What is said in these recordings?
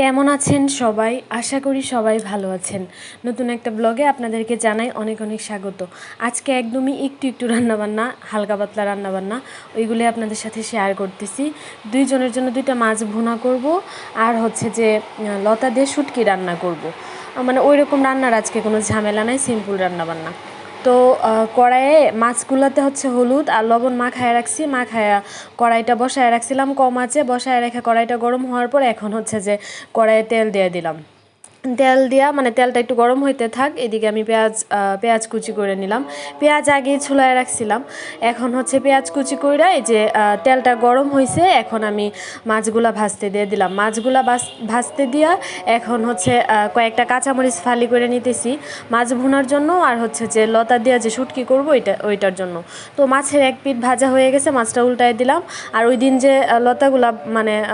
কেমন আছেন সবাই? আশা করি সবাই ভালো আছেন। নতুন একটা ব্লগে আপনাদেরকে জানাই অনেক অনেক স্বাগত। আজকে একদমই একটু একটু রান্নাবান্না, হালকা পাতলা রান্নাবান্না ওইগুলি আপনাদের সাথে শেয়ার করতেছি। দুইজনের জন্য দুইটা মাছ ভুনা করব, আর হচ্ছে যে লতা দিয়ে শুটকি রান্না করব। মানে ওই রকম রান্নার আজকে কোনো ঝামেলা নাই সিম্পল রান্নাবান্না। তো কড়াইয়ে মাছগুলোতে হচ্ছে হলুদ আর লবণ মাখায় রাখছি, মাখায়া কড়াইটা বসায় রাখছিলাম, কম আছে, বসায় রেখে কড়াইটা গরম হওয়ার পর এখন হচ্ছে যে কড়াইয়ে তেল দিয়ে দিলাম। তেল দিয়া মানে তেলটা একটু গরম হইতে থাক, এদিকে আমি পেঁয়াজ পেঁয়াজ কুচি করে নিলাম। পেঁয়াজ আগে ছুলায় রাখছিলাম। এখন হচ্ছে পেঁয়াজ কুচি করে এই যে তেলটা গরম হয়েছে এখন আমি মাছগুলা ভাজতে দিয়ে দিলাম। মাছগুলা ভাজ- ভাজতে দিয়া এখন হচ্ছে কয়েকটা কাঁচামরিচ ফালি করে নিতেছি মাছ ভুনার জন্য, আর হচ্ছে যে লতা দিয়া যে শুটকি করব, ওইটা, ওইটার জন্য। তো মাছের এক পিঠ ভাজা হয়ে গেছে, মাছটা উল্টায় দিলাম। আর ওই দিন যে লতাগুলা মানে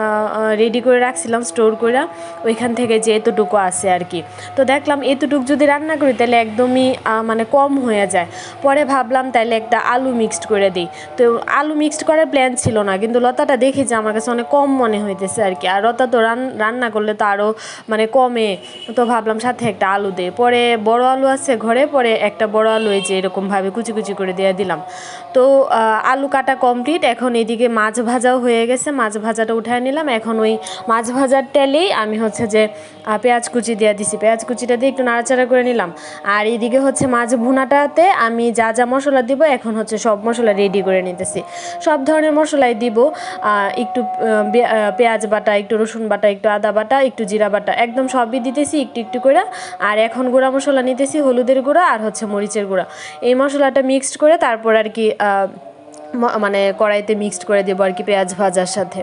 রেডি করে রাখছিলাম স্টোর করে ওইখান থেকে যে এতটুকু আছে। আর কি। তো দেখলাম এতটুকু যদি রান্না করি, তাহলে একদমই মানে কম হয়ে যায়। পরে ভাবলাম তাহলে একটা আলু মিক্সড করে দিই। তো আলু মিক্সড করার প্ল্যান ছিল না, কিন্তু লতাটা দেখি যে আমার কাছে অনেক কম মনে হইতেছে আর কি। আর লতা তো রান, রান্না করলে তো আরও মানে কমে। তো ভাবলাম সাথে একটা আলু দে পরে বড় আলু আছে ঘরে, পরে একটা বড় আলু এই যে এরকমভাবে কুচি কুচি করে দিয়ে দিলাম। তো আলু কাটা কমপ্লিট এখন এদিকে মাছ ভাজাও হয়ে গেছে। মাছ ভাজাটা উঠায় নিলাম। এখন ওই মাছ ভাজার তেলেই আমি হচ্ছে যে পেঁয়াজ কুচি দিয়ে দিছি। পেঁয়াজ কুচিটা দিয়ে একটু নাড়াচাড়া করে নিলাম। আর এইদিকে হচ্ছে মাছ ভুনাটাতে আমি যা যা মশলা দিব, এখন হচ্ছে সব মশলা রেডি করে নিতেছি। সব ধরনের মশলাই দিব একটু পেঁয়াজ বাটা, একটু রসুন বাটা, একটু আদা বাটা, একটু জিরা বাটা, একদম সবই দিতেছি একটু একটু করে। আর এখন গুঁড়া মশলা নিতেছি, হলুদের গুঁড়া আর হচ্ছে মরিচের গুঁড়া। এই মশলাটা মিক্সড করে তারপর আর কি মানে কড়াইতে মিক্সড করে দেবো আর কি পেঁয়াজ ভাজার সাথে।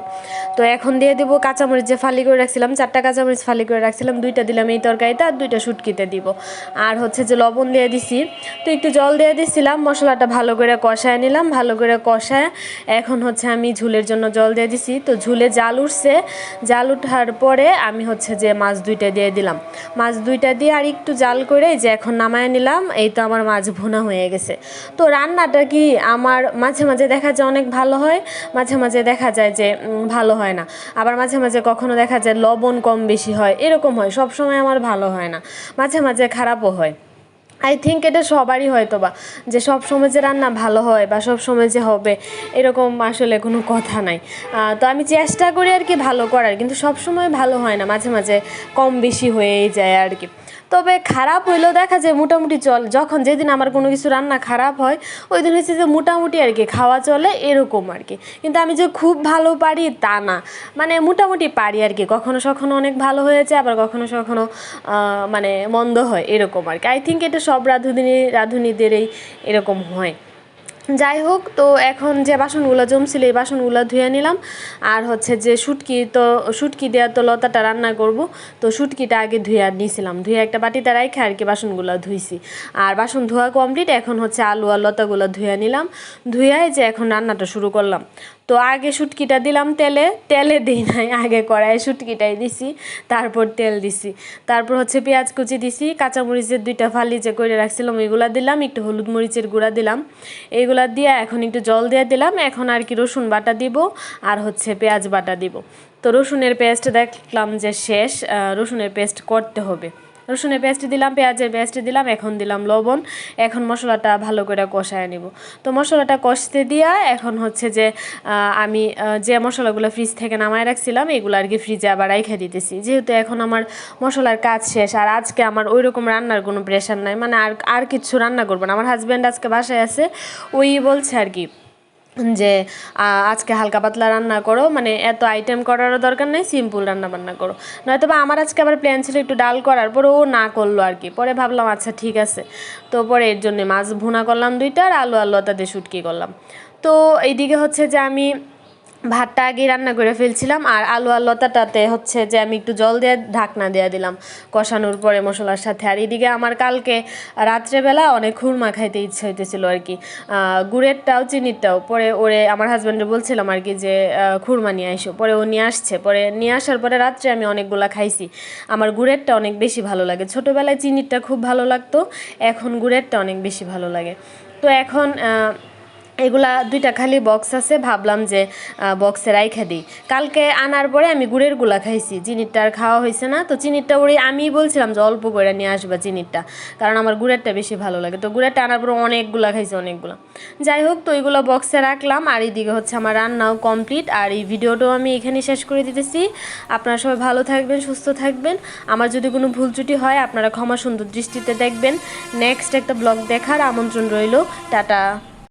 তো এখন দিয়ে দেবো কাঁচামরিচ যে ফালি করে রাখছিলাম, চারটা কাঁচামরিচ ফালি করে রাখছিলাম, দুইটা দিলাম এই তরকারিতে আর দুইটা শুটকিতে দিব। আর হচ্ছে যে লবণ দিয়ে দিছি, তো একটু জল দিয়ে দিছিলাম, মশলাটা ভালো করে কষায় নিলাম, ভালো করে কষায় এখন হচ্ছে আমি ঝুলের জন্য জল দিয়ে দিছি। তো ঝুলে জাল উঠছে, জাল উঠার পরে আমি হচ্ছে যে মাছ দুইটা দিয়ে দিলাম। মাছ দুইটা দিয়ে আর একটু জাল করে যে এখন নামায় নিলাম, এই তো আমার মাছ ভুনা হয়ে গেছে। তো রান্নাটা কি আমার মাঝে মাঝে দেখা যায় অনেক ভালো হয়, মাঝে মাঝে দেখা যায় যে ভালো হয় না। আবার মাঝে মাঝে কখনো দেখা যায় লবণ কম বেশি হয়, এরকম হয় সব সময় আমার ভালো হয় না, মাঝে মাঝে খারাপও হয়। আই থিঙ্ক এটা সবারই হয়তো বা যে সব সময় যে রান্না ভালো হয় বা সব সময় যে হবে, এরকম আসলে কোনো কথা নাই। তো আমি চেষ্টা করি আর কি ভালো করার, কিন্তু সব সময় ভালো হয় না, মাঝে মাঝে কম বেশি হয়েই যায় আর কি। তবে খারাপ হইলেও দেখা যায় মোটামুটি চল। যখন যেদিন আমার কোনো কিছু রান্না খারাপ হয় ওই দিন হচ্ছে যে মোটামুটি আর কি খাওয়া চলে এরকম আর কি। কিন্তু আমি যে খুব ভালো পারি তা না। মানে মোটামুটি পারি আর কি। কখনো সখনো অনেক ভালো হয়েছে, আবার কখনো সখনো মানে মন্দ হয় এরকম আর কি। আই থিঙ্ক এটা সব রাঁধুনি, রাঁধুনিদেরই এরকম হয়। যাই হোক তো এখন যে বাসনগুলো জমছিল এই বাসনগুলো ধুয়ে নিলাম। আর হচ্ছে যে শুটকি তো শুটকি দেওয়া তো লতাটা রান্না করব, তো শুটকিটা আগে ধুয়ে নিয়েছিলাম ধুয়ে একটা বাটিতে রাখে আর কি বাসনগুলো ধুইছি। আর বাসন ধোয়া কমপ্লিট এখন হচ্ছে আলু আর লতাগুলো ধুয়ে নিলাম। ধুয়ে যে এখন রান্নাটা শুরু করলাম। তো আগে শুটকিটা দিলাম তেলে তেলে দিই নাই, আগে কড়াইয়ে শুটকিটাই দিছি, তারপর তেল দিছি। তারপর হচ্ছে পেঁয়াজ কুচি দিছি, কাঁচামরিচের দুইটা ফালি যে করে রাখছিলাম ওইগুলা দিলাম, একটু হলুদ মরিচের গুঁড়া দিলাম। এইগুলা দিয়ে এখন একটু জল দিয়ে দিলাম, এখন আর কি রসুন বাটা দিব, আর হচ্ছে পেঁয়াজ বাটা দিব। তো রসুনের পেস্ট দেখলাম যে শেষ রসুনের পেস্ট করতে হবে। রসুনের পেস্ট দিলাম, পেঁয়াজের পেস্ট দিলাম, এখন দিলাম লবণ। এখন মশলাটা ভালো করে কষায় নিব। তো মশলাটা কষতে দিয়া এখন হচ্ছে যে আমি যে মশলাগুলো ফ্রিজ থেকে নামায় রাখছিলাম, এগুলো আর কি ফ্রিজে আবার রাইখে দিতেছি। যেহেতু এখন আমার মশলার কাজ শেষ, আর আজকে আমার ওই রকম রান্নার কোনো প্রেশার নাই মানে আর আর কিছু রান্না করব না। আমার হাজব্যান্ড আজকে বাসায় আছে, ওই বলছে আর কি যে আজকে হালকা পাতলা রান্না করো মানে এত আইটেম করারও দরকার নেই সিম্পল রান্না বান্না করো। নয়তো বা আমার আজকে আবার প্ল্যান ছিল একটু ডাল করার, পরে ও না করল আর কি। পরে ভাবলাম আচ্ছা ঠিক আছে। তো পরে এর জন্য মাছ ভুনা করলাম দুইটা আর আলু আলু তাদের শুটকি করলাম। তো এইদিকে হচ্ছে যে আমি ভাতটা আগে রান্না করে ফেলছিলাম, আর আলু আর লতাটাতে হচ্ছে যে আমি একটু জল দিয়ে ঢাকনা দিয়ে দিলাম কষানোর পরে মশলার সাথে। আর এদিকে আমার কালকে রাত্রেবেলা অনেক খুরমা খাইতে ইচ্ছে হইতেছিল আর কি। গুড়েরটাও, চিনিরটাও। পরে ওরে আমার হাজব্যান্ডে বলছিলাম আর কি যে খুরমা নিয়ে আসো পরে ও নিয়ে আসছে। পরে নিয়ে আসার পরে রাত্রে আমি অনেকগুলা খাইছি। আমার গুড়েরটা অনেক বেশি ভালো লাগে। ছোটোবেলায় চিনিরটা খুব ভালো লাগতো, এখন গুড়েরটা অনেক বেশি ভালো লাগে। তো এখন এগুলা দুইটা খালি বক্স আছে, ভাবলাম যে বক্সে রাইখা দিই। কালকে আনার পরে আমি গুড়েরগুলা খাইছি, চিনিরটা আর খাওয়া হয়েছে না। তো চিনিরটা ওই আমিই বলছিলাম যে, অল্প করে নিয়ে আসবা চিনিরটা, কারণ আমার গুড়েরটা বেশি ভালো লাগে। তো গুড়েরটা আনার পরে অনেকগুলা খাইছি, অনেকগুলো। যাই হোক, তো ওইগুলো বক্সে রাখলাম, আর এইদিকে হচ্ছে আমার রান্নাও কমপ্লিট আর এই ভিডিওটাও আমি এখানে শেষ করে দিতেছি। আপনারা সবাই ভালো থাকবেন, সুস্থ থাকবেন। আমার যদি কোনো ভুল ত্রুটি হয়, আপনারা ক্ষমা সুন্দর দৃষ্টিতে দেখবেন। নেক্সট একটা ব্লগ দেখার আমন্ত্রণ রইল। টাটা।